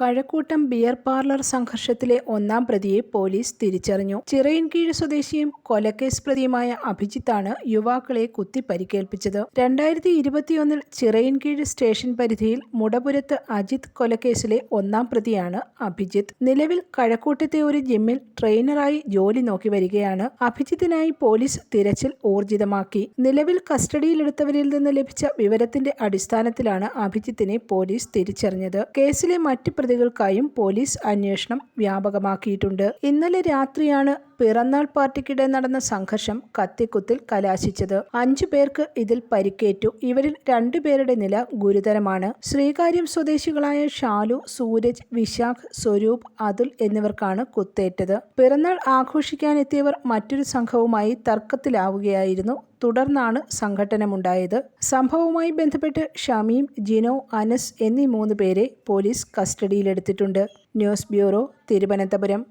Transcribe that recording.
Kazhakkoottam beer parlour സംഘർഷത്തിലെ ഒന്നാം പ്രതിയെ police തിരിച്ചറിഞ്ഞു. ചിറയിൻകീഴ് സ്വദേശിയും കൊലക്കേസ് പ്രതിയുമായ അഭിജിത്താണ് യുവാക്കളെ കുത്തി പരിക്കേൽപ്പിച്ചത്. രണ്ടായിരത്തി ഇരുപത്തിയൊന്നിൽ ചിറയിൻകീഴ് സ്റ്റേഷൻ പരിധിയിൽ മുടപുരത്ത് അജിത് കൊലക്കേസിലെ ഒന്നാം പ്രതിയാണ് അഭിജിത്ത്. നിലവിൽ കഴക്കൂട്ടത്തെ ഒരു ജിമ്മിൽ ട്രെയിനറായി ജോലി നോക്കി വരികയാണ്. അഭിജിത്തിനായി പോലീസ് തിരച്ചിൽ ഊർജിതമാക്കി. നിലവിൽ കസ്റ്റഡിയിലെടുത്തവരിൽ നിന്ന് ലഭിച്ച വിവരത്തിന്റെ അടിസ്ഥാനത്തിലാണ് അഭിജിത്തിനെ പോലീസ് തിരിച്ചറിഞ്ഞത്. കേസിലെ മറ്റ് പ്രതികൾക്കായും പോലീസ് അന്വേഷണം വ്യാപകമാക്കിയിട്ടുണ്ട്. ഇന്നലെ രാത്രിയാണ് പിറന്നാൾ പാർട്ടിക്കിടെ നടന്ന സംഘർഷം കത്തിക്കുത്തിൽ കലാശിച്ചത്. അഞ്ചു പേർക്ക് ഇതിൽ പരിക്കേറ്റു. ഇവരിൽ രണ്ടുപേരുടെ നില ഗുരുതരമാണ്. ശ്രീകാര്യം സ്വദേശികളായ ഷാലു സൂരജ് വിശാഖ് സ്വരൂപ് അതുൽ എന്നിവർക്കാണ് കുത്തേറ്റത്. പിറന്നാൾ ആഘോഷിക്കാനെത്തിയവർ മറ്റൊരു സംഘവുമായി തർക്കത്തിലാവുകയായിരുന്നു തുടർന്നാണ് സംഘട്ടനമുണ്ടായത്. സംഭവവുമായി ബന്ധപ്പെട്ട് ഷമീം ജിനോ അനസ് എന്നീ മൂന്ന് പേരെ പോലീസ് കസ്റ്റഡിയിലെടുത്തിട്ടുണ്ട്. News bureau Thiruvananthapuram.